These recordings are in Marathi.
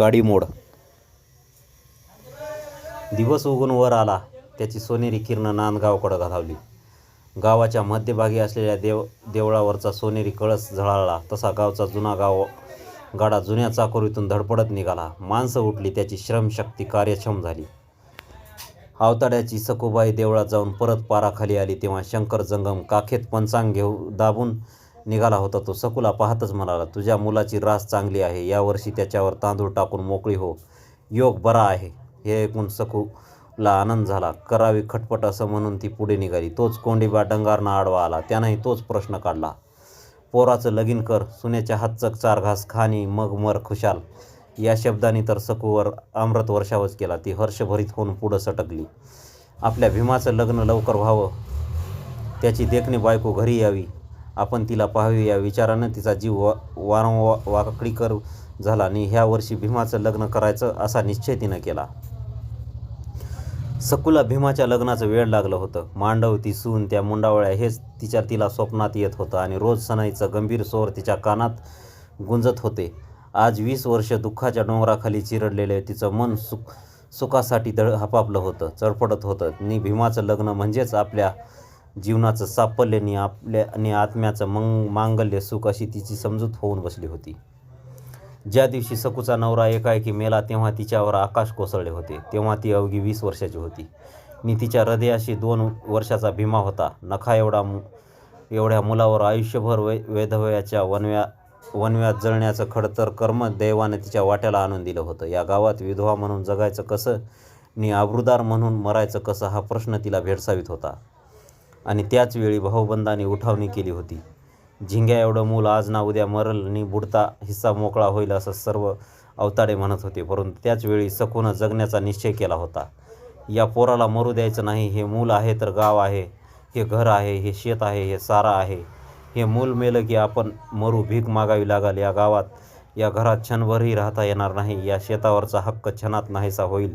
काडी मोड. दिवस उगून वर आला त्याची सोनेरी किरणं नांदगावकडं घालावली. गावाच्या मध्यभागी असलेल्या देव देवळावरचा सोनेरी कळस झळाळला तसा गावचा जुना गाव गाडा जुन्या चाकोरीतून धडपडत निघाला. माणसं उठली त्याची श्रमशक्ती कार्यक्षम झाली. अवताड्याची सकोबाई देवळात जाऊन परत पाराखाली आली तेव्हा शंकर जंगम काखेत पंचांग घेऊ दाबून निघाला होता तो. सकूला पाहतच म्हणाला तुझ्या मुलाची रास चांगली आहे. यावर्षी त्याच्यावर तांदूळ टाकून मोकळी हो. योग बरा आहे. हे ऐकून सकूला आनंद झाला. करावी खटपट असं म्हणून ती पुढे निघाली. तोच कोंडीबा डंगारना आडवा आला. त्यानंही तोच प्रश्न काढला. पोराचं लगीन कर. सुनेच्या हातचक चार घास खाणी मग मर खुशाल. या शब्दाने तर सकूवर अमृत वर्षावच केला. ती हर्षभरीत होऊन पुढं सटकली. आपल्या भीमाचं लग्न लवकर व्हावं. त्याची देखणी बायको घरी यावी. आपण तिला पाहावी या विचारानं तिचा जीव वा वारंवार वाकडीकर झाला आणि ह्या वर्षी भीमाचं लग्न करायचं असा निश्चय तिनं केला. सकुला भीमाच्या लग्नाचं वेळ लागलं होतं. मांडव ती सून त्या मुंडावळ्या हेच तिच्या तिला स्वप्नात येत होतं आणि रोज सणाईचं गंभीर स्वर तिच्या कानात गुंजत होते. आज वीस वर्ष दुःखाच्या डोंगराखाली चिरडलेले तिचं मन सुख सुखासाठी दळ हपापलं होतं चडपडत होतं. नि भीमाचं लग्न म्हणजेच आपल्या जीवनाचं साफल्य आणि आपल्या आणि आत्म्याचं मंग मांगल्य सुख अशी तिची समजूत होऊन बसली होती. ज्या दिवशी सकूचा नवरा एकाएकी मेला तेव्हा तिच्यावर आकाश कोसळले होते. तेव्हा ती अवघी वीस वर्षाची होती. मी तिच्या हृदयाशी दोन वर्षाचा भीमा होता. नखा एवढा मु एवढ्या मुलावर आयुष्यभर वै वैधवयाच्या वनव्या वनव्यात जळण्याचं खडतर कर्म दैवाने तिच्या वाट्याला आणून दिलं होतं. या गावात विधवा म्हणून जगायचं कसं नि आबरूदार म्हणून मरायचं कसं हा प्रश्न तिला भेडसावीत होता. आणि त्याचवेळी भाऊबंदाने उठावणी केली होती. झिंग्या एवढं मूल आज ना उद्या मरल आणि बुडता हिस्सा मोकळा होईल असं सर्व अवताडे म्हणत होते. परंतु त्याचवेळी सकून जगण्याचा निश्चय केला होता. या पोराला मरू द्यायचं नाही. हे मूल आहे तर गाव आहे. हे घर आहे. हे शेत आहे. हे सारा आहे. हे मूल मेलं की आपण मरू. भीक मागावी लागाल. या गावात या घरात क्षणभरही राहता येणार नाही. या शेतावरचा हक्क क्षणात नाहीसा होईल.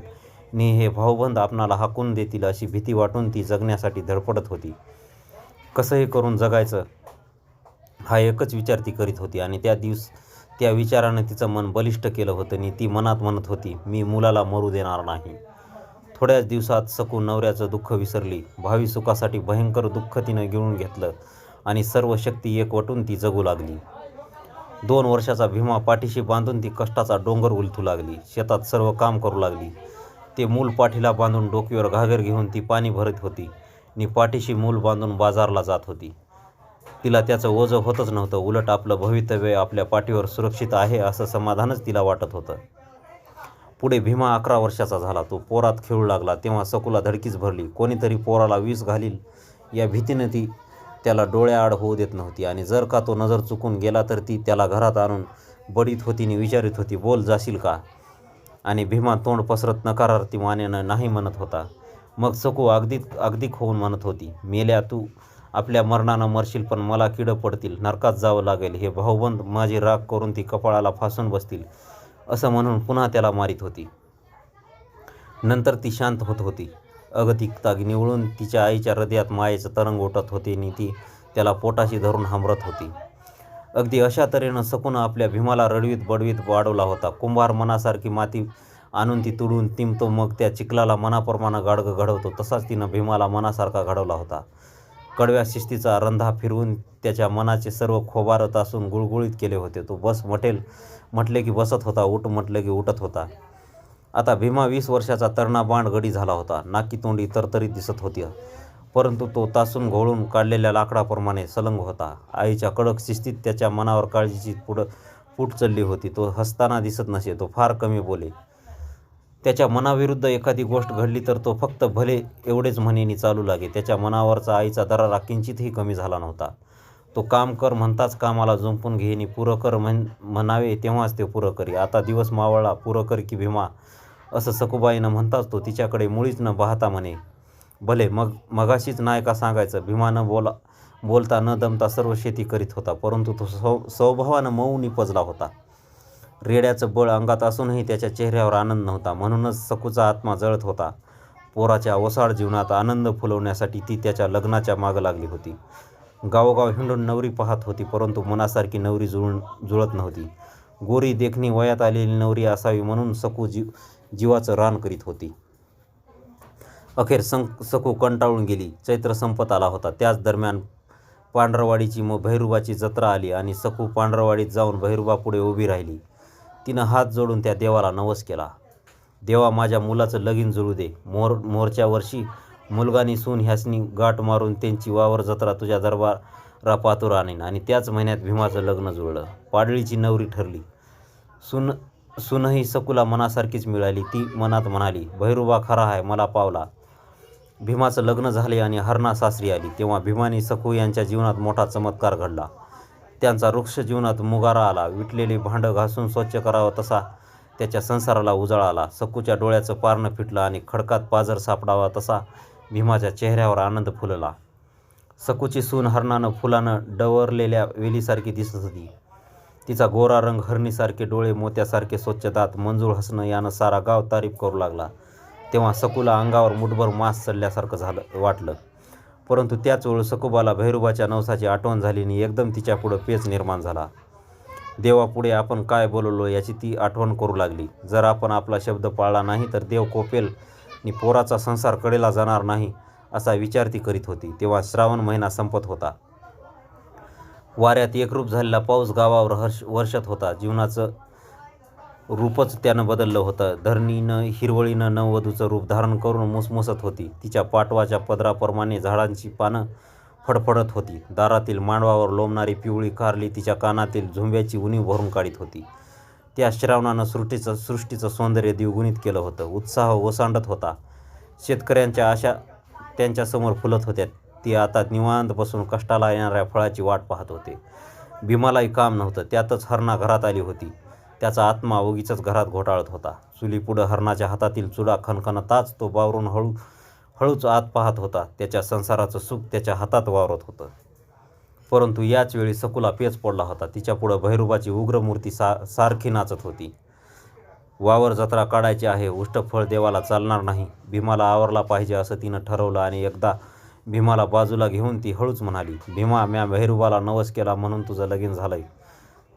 नि हे भाऊबंद आपणाला हाकून देतील अशी भीती वाटून ती जगण्यासाठी धडपडत होती. कसंही करून जगायचं हा एकच विचार ती करीत होती आणि त्या दिवस त्या विचारानं तिचं मन बलिष्ठ केलं होतं आणि ती मनात म्हणत होती मी मुलाला मरू देणार नाही. थोड्याच दिवसात सकू नवऱ्याचं दुःख विसरली. भावी सुखासाठी भयंकर दुःख तिनं गिळून घेतलं आणि सर्व शक्ती एकवटून ती जगू लागली. दोन वर्षाचा भीमा पाठीशी बांधून ती कष्टाचा डोंगर उलथू लागली. शेतात सर्व काम करू लागली. ते मूल पाठीला बांधून डोकीवर घागर घेऊन ती पाणी भरत होती. आणि पाठीशी मूल बांधून बाजारला जात होती. तिला त्याचं ओझं होतच नव्हतं. उलट आपलं भवितव्य आपल्या पाठीवर सुरक्षित आहे असं समाधानच तिला वाटत होतं. पुढे भीमा अकरा वर्षाचा झाला. तो पोरात खेळू लागला. तेव्हा सकुला धडकीच भरली. कोणीतरी पोराला वीस घालील. या भीतीनं ती त्याला डोळ्याआड होऊ देत नव्हती. आणि जर का तो नजर चुकून गेला तर ती त्याला घरात आणून बडीत होती आणि विचारित होती बोल जाशील का? आणि भीमा तोंड पसरत नकारार्थी मानेनं नाही म्हणत होता. मग सकू अगदी अगदी होऊन म्हणत होती मेल्या तू आपल्या मरणानं मरशील पण मला किडं पडतील नरकात जावं लागेल हे भाऊबंद माझी राग करून ती कपाळाला फासून बसतील असं म्हणून पुन्हा त्याला मारित होती. नंतर ती शांत होत होती. अगतिकता निवळून तिच्या आईच्या हृदयात मायेचं तरंग उठत होते आणि ती त्याला पोटाशी धरून हांबरत होती. अगदी अशा तऱ्हेनं सकून आपल्या भीमाला रडवीत बडवीत वाढवला होता. कुंभार मनासारखी माती आणून ती तुडून तिंबतो मग त्या चिखलाला मनाप्रमाणे गाडगं घडवतो. तसाच तिनं भीमाला मनासारखा घडवला होता. कडव्या शिस्तीचा रंधा फिरवून त्याच्या मनाचे सर्व खोबारत असून गुळगुळीत केले होते. तो बस म्हटेल म्हटले की बसत होता उठ म्हटले की उठत होता. आता भीमा वीस वर्षाचा तरणा बांड गडी झाला होता. नाकी तोंडी तरतरीत दिसत होती. परंतु तो तासून घोळून काढलेल्या लाकडाप्रमाणे सलंग होता. आईच्या कडक शिस्तीत त्याच्या मनावर काळजीची पुढं फूट चढली होती. तो हसताना दिसत नसे तो फार कमी बोले. त्याच्या मनाविरुद्ध एखादी गोष्ट घडली तर तो फक्त भले एवढेच म्हणेनी चालू लागे. त्याच्या मनावरचा आईचा दरारा किंचितही कमी झाला नव्हता. तो काम कर म्हणताच कामाला जुंपून घेणे पुरं कर म्हण म्हणावे तेव्हाच ते पुरं करी. आता दिवस मावळला पुरं कर की भीमा. असं सकुबाईनं म्हणताच तो तिच्याकडे मुळीच न पाहता म्हणे भले मग मगाशीच नायका सांगायचं भीमानं बोला बोलता न दमता सर्व शेती करीत होता परंतु तो सौ स्वभावानं मऊ निपजला होता. रेड्याचं बळ अंगात असूनही त्याच्या चेहऱ्यावर आनंद नव्हता म्हणूनच सकूचा आत्मा जळत होता. पोराच्या ओसाड जीवनात आनंद फुलवण्यासाठी ती त्याच्या लग्नाच्या मागं लागली होती. गावोगाव हिंडून नवरी पाहत होती परंतु मनासारखी नवरी जुळून जुळत नव्हती. गोरी देखणी वयात आलेली नवरी असावी म्हणून सकू जीव जीवाचं रान करीत होती. अखेर सं सकू कंटाळून गेली. चैत्र संपत आला होता. त्याच दरम्यान पांढरवाडीची म भैरुबाची जत्रा आली आणि सकू पांढरवाडीत जाऊन भैरुबापुढे उभी राहिली. तिनं हात जोडून त्या देवाला नवस केला. देवा माझ्या मुलाचं लगीन जुळू दे. मोर मोरच्या वर्षी मुलगानी सून ह्यासनी गाठ मारून त्यांची वावर जत्रा तुझ्या दरबारा पातूर आणीन. आणि त्याच महिन्यात भीमाचं लग्न जुळलं. पाडळीची नवरी ठरली. सुन सुनही सकुला मनासारखीच मिळाली. ती मनात म्हणाली भैरुबा खरा आहे मला पावला. भीमाचं लग्न झाले आणि हरणा सासरी आली. तेव्हा भीमाने सखू यांच्या जीवनात मोठा चमत्कार घडला. त्यांचा वृक्ष जीवनात मुगारा आला. विटलेली भांडं घासून स्वच्छ करावं तसा त्याच्या संसाराला उजाळा आला. सकूच्या डोळ्याचं पारणं फिटलं आणि खडकात पाजर सापडावा तसा भीमाच्या चेहऱ्यावर आनंद फुलला. सकूची सून हरणानं फुलानं डवरलेल्या वेलीसारखी दिसत होती. तिचा गोरा रंग हरणीसारखे डोळे मोत्यासारखे स्वच्छ दात मंजूळ हसणं यानं सारा गाव तारीफ करू लागला. तेव्हा सकुला अंगावर मुठभर मास चढल्यासारखं झालं वाटलं. परंतु त्याच वेळ सकुबाला भैरुबाच्या नवसाची आठवण झाली आणि एकदम तिच्यापुढं पेच निर्माण झाला. देवापुढे आपण काय बोललो याची ती आठवण करू लागली. जर आपण आपला शब्द पाळला नाही तर देव कोपेल आणि पोराचा संसार कडेला जाणार नाही असा विचार ती करीत होती. तेव्हा श्रावण महिना संपत होता. वाऱ्यात एकरूप झालेला पाऊस गावावर हर्ष वर्षत होता. जीवनाचं रूपच त्यानं बदललं होतं. धरणीनं हिरवळीनं नववधूचं रूप धारण करून मुसमुसत होती. तिच्या पाटवाच्या पदराप्रमाणे झाडांची पानं फडफडत होती. दारातील मांडवावर लोंबणारी पिवळी कारली तिच्या कानातील झुंब्याची उणीव भरून काढीत होती. त्या श्रावणानं सृष्टीचं सृष्टीचं सौंदर्य द्विगुणित केलं होतं. उत्साह ओसांडत होता. शेतकऱ्यांच्या आशा त्यांच्यासमोर फुलत होत्या. ती आता निवांत बसून कष्टाला येणाऱ्या फळाची वाट पाहत होते. भीमालाही काम नव्हतं. त्यातच हरणा घरात आली होती. त्याचा आत्मा ओगीचाच घरात घोटाळत होता. चुलीपुढं हरणाच्या हातातील चुडा खणखणताच तो बावरून हळू हळूच आत पाहत होता. त्याच्या संसाराचं सुख त्याच्या हातात वावरत होतं. परंतु याच वेळी सकुला पेच पडला होता. तिच्यापुढं भैरुबाची उग्र मूर्ती सा सारखी नाचत होती. वावर जत्रा काढायची आहे उष्टफळ देवाला चालणार नाही. भीमाला आवरला पाहिजे असं तिनं ठरवलं आणि एकदा भीमाला बाजूला घेऊन ती हळूच म्हणाली भीमा म्या भैरुबाला नवस केला म्हणून तुझं लगीन झालंय.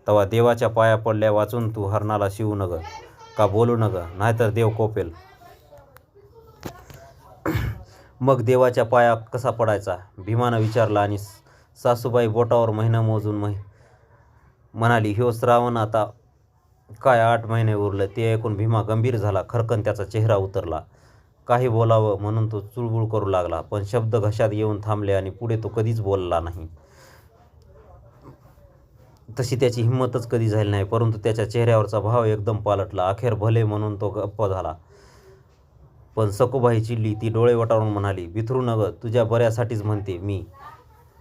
तेव्हा देवाच्या पाया पडल्या वाचून तू हरणाला शिवू नग का बोलू नग नाहीतर देव कोपेल. मग देवाच्या पाया कसा पडायचा? भीमानं विचारला आणि सासूबाई बोटावर महिना मोजून मह म्हणाली ह्यो श्रावण आता काय आठ महिने उरले ते ऐकून भीमा गंभीर झाला खरकन त्याचा चेहरा उतरला. काही बोलावं म्हणून तो चुळबुळ करू लागला पण शब्द घशात येऊन थांबले आणि पुढे तो कधीच बोलला नाही. तशी त्याची हिंमतच कधी झाली नाही परंतु त्याच्या चेहऱ्यावरचा भाव एकदम पालटला. अखेर भले म्हणून तो गप्प झाला. पण सकोबाई चिडली ती डोळे वटारून म्हणाली बिथरू नग तुझ्या बऱ्यासाठीच म्हणते मी.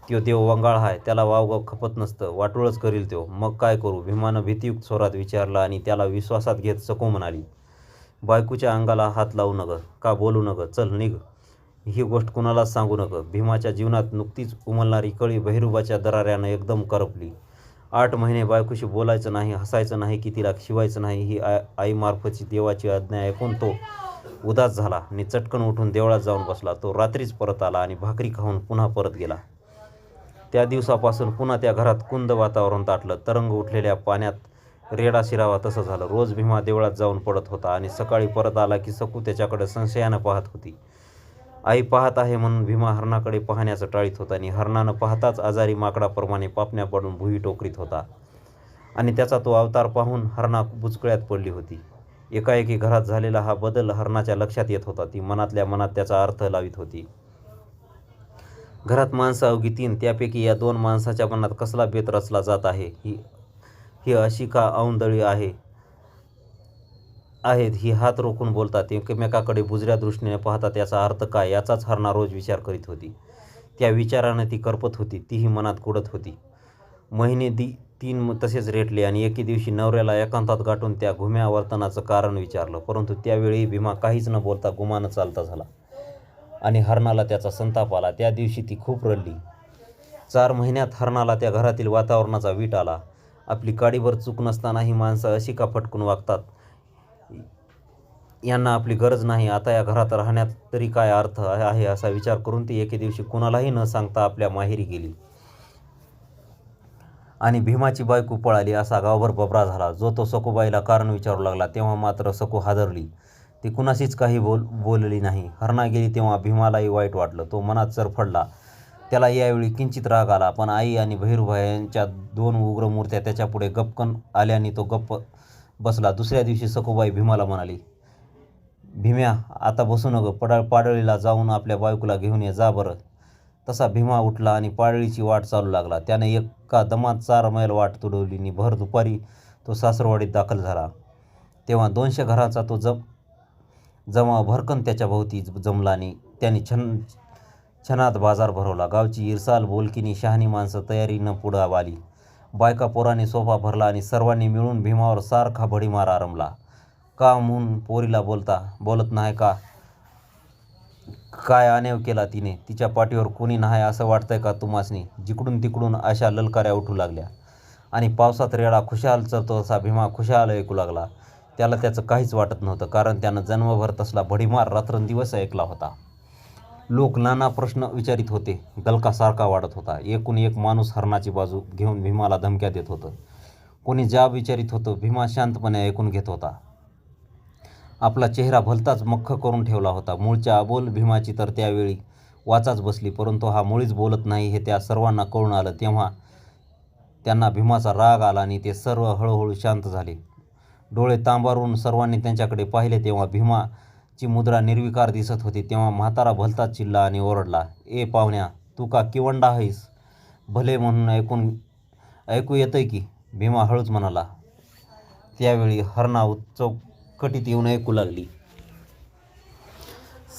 त्यो देव वंगाळ हाय त्याला वावगाव खपत नसतं. वाटोळच करील त्यो. मग काय करू? भीमानं भीतीयुक्त स्वरात विचारला आणि त्याला विश्वासात घेत सको म्हणाली बायकूच्या अंगाला हात लावू नग का बोलू नग? चल निघ. ही गोष्ट कुणालाच सांगू नका भीमाच्या जीवनात नुकतीच उमलणारी कळी बहिरुबाच्या दराऱ्यानं एकदम करपली. आठ महिने बायकोशी बोलायचं नाही हसायचं नाही की तिला शिवायचं नाही ही आ आईमार्फतची देवाची आज्ञा ऐकून तो उदास झाला आणि चटकन उठून देवळात जाऊन बसला. तो रात्रीच परत आला आणि भाकरी खाऊन पुन्हा परत गेला. त्या दिवसापासून पुन्हा त्या घरात कुंद वातावरण ताटलं. तरंग उठलेल्या पाण्यात रेडा शिरावा तसं झालं. रोज भीमा देवळात जाऊन पडत होता आणि सकाळी परत आला की सकू त्याच्याकडे संशयानं पाहत होती. आई पाहत आहे म्हणून भीमा हरणाकडे पाहण्याचं टाळीत होता आणि हरणानं पाहताच आजारी माकडाप्रमाणे पापण्या पडून भुई टोकरीत होता. आणि त्याचा तो अवतार पाहून हरणा बुचकळ्यात पडली होती. एकाएकी घरात झालेला हा बदल हरणाच्या लक्षात येत होता. ती मनातल्या मनात त्याचा अर्थ लावित होती. घरात माणसं अवघी तीन त्यापैकी या दोन माणसाच्या मनात कसला बेत रचला जात आहे? ही ही अशी का औंदळी आहे? आहेत ही हात रोखून बोलतात. एकमेकाकडे बुजऱ्या दृष्टीने पाहतात याचा अर्थ काय? याचाच हरणा रोज विचार करीत होती. त्या विचारानं ती करपत होती तीही मनात कुडत होती. महिने दी तीन तसेच रेटले आणि एके दिवशी नवऱ्याला एकांतात गाठून त्या घुम्या वर्तनाचं कारण विचारलं. परंतु त्यावेळी भीमा काहीच न बोलता गुमानं चालता झाला आणि हरणाला त्याचा संताप आला. त्या दिवशी ती खूप रडली. चार महिन्यात हरणाला त्या घरातील वातावरणाचा वीट आला. आपली काडीभर चूक नसतानाही माणसं अशी का फटकून वागतात? यांना आपली गरज नाही आता या घरात राहण्यात तरी काय अर्थ आहे असा विचार करून ती एके दिवशी कुणालाही न सांगता आपल्या माहेरी गेली. आणि भीमाची बायको पळाली असा गावभर बबरा झाला. जो तो सखूबाईला कारण विचारू लागला तेव्हा मात्र सकू हादरली. ती कुणाशीच काही बोल बोलली नाही. हरणा गेली तेव्हा भीमालाही वाईट वाटलं. तो मनात चरफडला त्याला यावेळी किंचित राग आला पण आई आणि भैरूभा यांच्या दोन उग्र मूर्त्या त्याच्यापुढे गपकन आल्याने तो गप्प बसला. दुसऱ्या दिवशी सखूबाई भीमाला म्हणाली भीम्या आता बसू नको पडा पाडळीला जाऊन आपल्या बायकोला घेऊन ये जा बरं. तसा भीमा उठला आणि पाडळीची वाट चालू लागला. त्याने एका दमात चार मैल वाट तुडवली आणि भर दुपारी तो सासरवाडीत दाखल झाला. तेव्हा दोनशे घराचा तो जम जमा भरकन त्याच्या भोवती जमला आणि त्याने छन छनात बाजार भरवला. गावची इरसाल बोलकीनी शहाणी माणसं तयारीनं पुढं आली बायका पोराने सोफा भरला आणि सर्वांनी मिळून भीमावर सारखा भडीमार आरंभला. का म्हणून पोरीला बोलता? बोलत नाही का? काय अनेव केला तिने? तिच्या पाठीवर कोणी नाही असं वाटतंय का तुम्हासनी? जिकडून तिकडून अशा ललकाऱ्या उठू लागल्या. आणि पावसात रेडा खुशाल चरतो असा भीमा खुशाल ऐकू लागला. त्याला त्याचं काहीच वाटत नव्हतं कारण त्यानं जन्मभर तसला भडीमार रात्रंदिवस ऐकला होता. लोक नाना प्रश्न विचारित होते गलकासारखा वाढत होता. एकूण एक माणूस हरणाची बाजू घेऊन भीमाला धमक्या देत होतं. कोणी जाब विचारित होतं भीमा शांतपणे ऐकून घेत होता. आपला चेहरा भलताच मख्ख करून ठेवला होता. मूळच्या अबोल भीमाची तर त्यावेळी वाचाच बसली परंतु हा मुळीच बोलत नाही हे त्या सर्वांना कळून आलं. तेव्हा त्यांना भीमाचा राग आला आणि ते सर्व हळूहळू शांत झाले. डोळे तांबारून सर्वांनी त्यांच्याकडे पाहिले तेव्हा भीमाची मुद्रा निर्विकार दिसत होती. तेव्हा म्हातारा भलताच चिल्ला आणि ओरडला ए पाहुण्या तू का किवंडा आहेस भले म्हणून ऐकून ऐकू येतंय की? भीमा हळूच म्हणाला. त्यावेळी हरणा उत्सव कटीत येऊन ऐकू लागली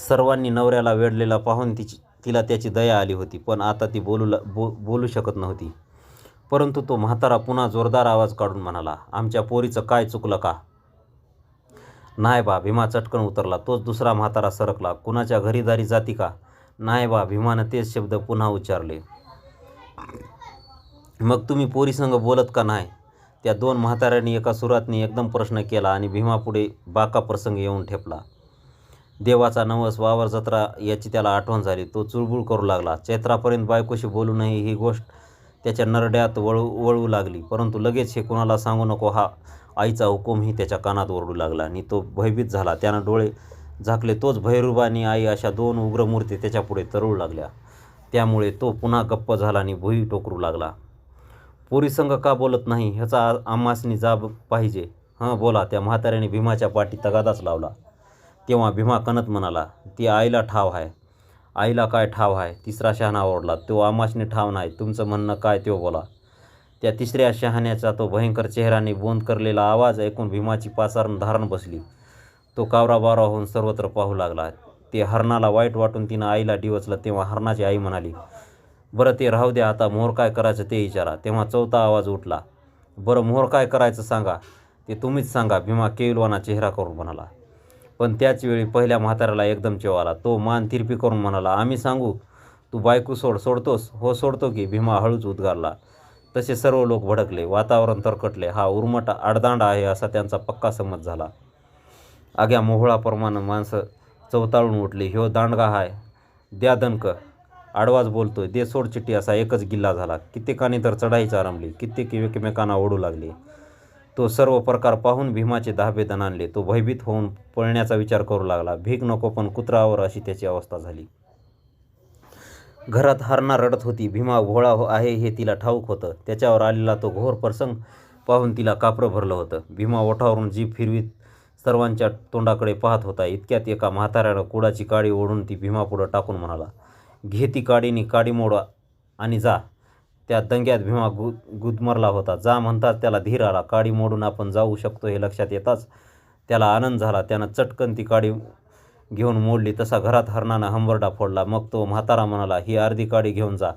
सर्वांनी नवऱ्याला वेढलेला पाहून तिची तिला त्याची दया आली होती पण आता ती बोलू ला- बो बोलू शकत नव्हती. परंतु तो म्हातारा पुन्हा जोरदार आवाज काढून म्हणाला आमच्या पोरीचं काय चुकलं का? नाही बा भीमा चटकन उतरला. तोच दुसरा म्हातारा सरकला. कुणाच्या घरीदारी जाती का? नाही बा भीमानं तेच शब्द पुन्हा उच्चारले. मग तुम्ही पोरीसंग बोलत का नाही? त्या दोन म्हाताऱ्यांनी एका सुरातनी एकदम प्रश्न केला आणि भीमापुढे बाका प्रसंग येऊन ठेपला. देवाचा नवस वावर जत्रा याची त्याला आठवण झाली. तो चुळबुळ करू लागला. चैत्रापर्यंत बायकोशी बोलू नये ही गोष्ट त्याच्या नरड्यात वळू वळू लागली. परंतु लगेच हे कुणाला सांगू नको हा आईचा हुकूमही त्याच्या कानात ओरडू लागला आणि तो भयभीत झाला. त्यानं डोळे झाकले. तोच भैरूबा आणि आई अशा दोन उग्र मूर्ती त्याच्यापुढे तरळू लागल्या. त्यामुळे तो पुन्हा गप्प झाला आणि भुई टोकरू लागला. पोरीसंग का बोलत नाही ह्याचा आम्हासनी जाब पाहिजे. हां बोला. त्या म्हाताऱ्याने भीमाच्या पाठी तगादाच लावला. तेव्हा भीमा कनत म्हणाला ती आईला ठाव आहे आईला काय ठाव आहे तिसरा शहाणा ओरडला. तो आमाशने ठाव नाही. तुमचं म्हणणं काय तो बोला. त्या तिसऱ्या शहाण्याचा तो भयंकर चेहराने बोंद करलेला आवाज ऐकून भीमाची पाचारण धारण बसली. तो कावराबावरा होऊन सर्वत्र पाहू लागला. ते हरणाला वाईट वाटून तिनं आईला डिवचलं तेव्हा हरणाची आई म्हणाली बरं ते राहू द्या आता मोहर काय करायचं ते विचारा. तेव्हा चौथा आवाज उठला. बरं मोहर काय करायचं सांगा. ते तुम्हीच सांगा भीमा केविलवाना चेहरा करून म्हणाला. पण त्याचवेळी पहिल्या म्हाताऱ्याला एकदम चेव आला. तो मान तिरपी करून म्हणाला आम्ही सांगू तू बायको सोड सोडतोस? हो सोडतो की. भीमा हळूच उद्गारला. तसे सर्व लोक भडकले. वातावरण तरकटले. हा उर्मट आडदांड आहे असा त्यांचा पक्का समज झाला. आग्या मोहळाप्रमाणे माणसं चवताळून उठली. ह्यो दांडगा हाय. द्या दणकं. आडवाच बोलतोय दे सोड चिठ्ठी असा एकच गिल्ला झाला. कित्येकाने तर चढाईच आरंभली. कित्येक एकमेकांना ओढू लागले. तो सर्व प्रकार पाहून भीमाचे दहाबे दणाणले तो भयभीत होऊन पळण्याचा विचार करू लागला. भीक नको पण कुत्रावर अशी त्याची अवस्था झाली. घरात हरणा रडत होती. भीमा भोळा हो आहे हे तिला ठाऊक होतं. त्याच्यावर आलेला तो घोर प्रसंग पाहून तिला कापरं भरलं होतं. भीमा ओठावरून जीभ फिरवीत सर्वांच्या तोंडाकडे पाहत होता. इतक्यात एका म्हाताऱ्यानं कुडाची काळी ओढून ती भीमापुढं टाकून म्हणाला घे ती काडीनी काडी मोडा आणि जा. त्या दंग्यात भीमा गु गुदमरला होता. जा म्हणताच त्याला धीर आला. काडी मोडून आपण जाऊ शकतो हे लक्षात येताच त्याला आनंद झाला. त्यानं चटकन ती काडी घेऊन मोडली. तसा घरात हरणानं हंबरडा फोडला. मग तो म्हातारा म्हणाला ही अर्धी काडी घेऊन जा.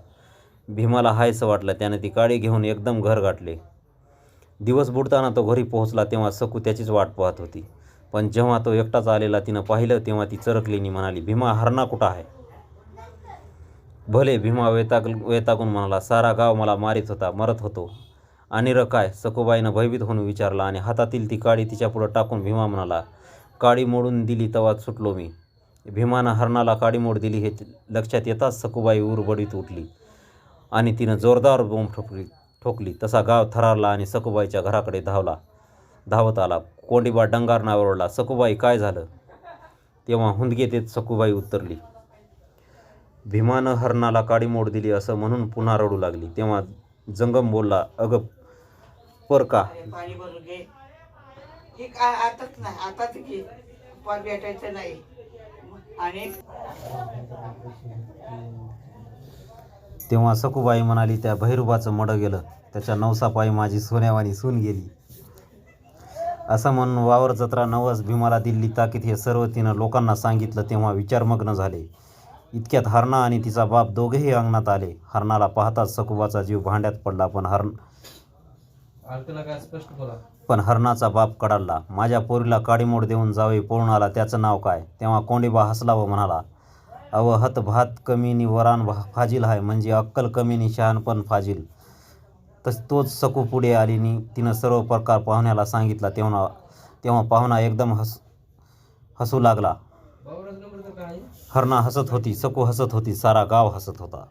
भीमाला हायसं वाटलं. त्याने ती काडी घेऊन एकदम घर गाठले. दिवस बुडताना तो घरी पोहोचला तेव्हा सकू त्याचीच वाट पाहत होती. पण जेव्हा तो एकटाच आलेला तिनं पाहिलं तेव्हा ती चरकलीनी म्हणाली भीमा हरणा कुठं आहे? भले भीमा वैताग वेतागून म्हणाला सारा गाव मला मारित होता मरत होतो. आणि र काय? सखूबाईनं भयभीत होऊन विचारला आणि हातातील ती काडी तिच्यापुढं टाकून भीमा म्हणाला काडी मोडून दिली तवात सुटलो मी. भीमानं हरणाला काडी मोड दिली हे लक्षात येताच सकुबाई उरबडीत उठली आणि तिनं जोरदार बोंब ठोकली ठोकली. तसा गाव थरारला आणि सखुबाईच्या घराकडे धावला. धावत आला. कोंडीबा डंगार ओरडला सखूबाई काय झालं? तेव्हा हुंदगे देत सखूबाई उतरली भीमानं हरणाला काडीमोड दिली असं म्हणून पुन्हा रडू लागली. तेव्हा जंगम बोलला अगं पर का? पाणी भरून घे हे काय आताच नाही आताच घे. पण भेटायचं नाही. आणि तेव्हा सखूबाई म्हणाली त्या भैरुबाचं मडं गेलं. त्याच्या नवसापायी माझी सोन्यावानी सून गेली. असं म्हणून वावर जत्रा नवस भीमाला दिल्ली ताकीद हे सर्व तिनं लोकांना सांगितलं तेव्हा विचारमग्न झाले. इतक्यात हरणा आणि तिचा बाप दोघेही अंगणात आले. हरणाला पाहताच सखुबाचा जीव भांड्यात पडला पण हरण पण हरणाचा बाप कडाडला. माझ्या पोरीला काडीमोड देऊन जावे पळून आला त्याचं नाव काय? तेव्हा कोंडीबा हसला व म्हणाला अव हत भात कमीनी वरान फाजील हाय म्हणजे अक्कल कमीनी शहाणपण फाजील. तस तोच सकू पुढे आलीनी तिनं सर्व प्रकार पाहुण्याला सांगितला तेव्हा तेव्हा पाहुणा एकदम हस हसू लागला बाबूराज नंबर तर काय हरणा हसत होती सकू हसत होती सारा गाव हसत होता।